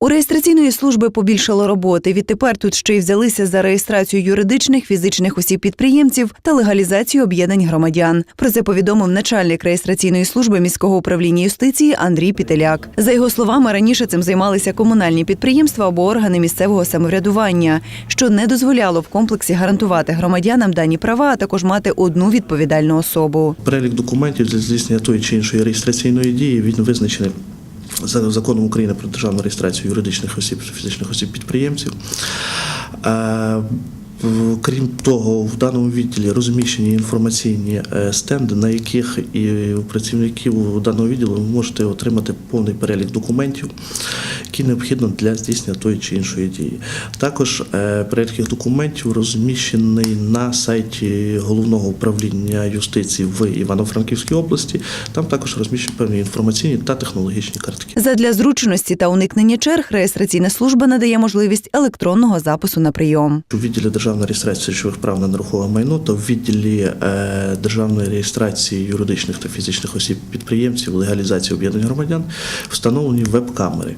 У реєстраційної служби побільшало роботи. Відтепер тут ще й взялися за реєстрацію юридичних фізичних осіб підприємців та легалізацію об'єднань громадян. Про це повідомив начальник реєстраційної служби міського управління юстиції Андрій Пітеляк. За його словами, раніше цим займалися комунальні підприємства або органи місцевого самоврядування, що не дозволяло в комплексі гарантувати громадянам дані права, а також мати одну відповідальну особу. Перелік документів для здійснення тої чи іншої реєстраційної дії він визначений за законом України про державну реєстрацію юридичних осіб, фізичних осіб підприємців. Е, Крім того, в даному відділі розміщені інформаційні е, стенди, на яких і працівників даного відділу ви можете отримати повний перелік документів, які необхідно для здійснення тої чи іншої дії. Також е, перелік документів розміщений на сайті головного управління юстиції в Івано-Франківській області. Там також розміщені певні інформаційні та технологічні картки. Задля зручності та уникнення черг реєстраційна служба надає можливість електронного запису на прийом. У відділі державної реєстрації речових прав на нерухоме майно та в відділі е, державної реєстрації юридичних та фізичних осіб підприємців, легалізації об'єднань громадян встановлені веб-камери.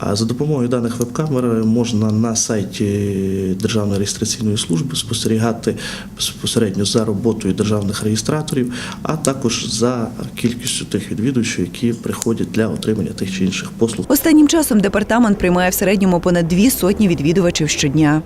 А за допомогою даних веб-камер можна на сайті Державної реєстраційної служби спостерігати безпосередньо за роботою державних реєстраторів, а також за кількістю тих відвідувачів, які приходять для отримання тих чи інших послуг. Останнім часом департамент приймає в середньому понад дві сотні відвідувачів щодня.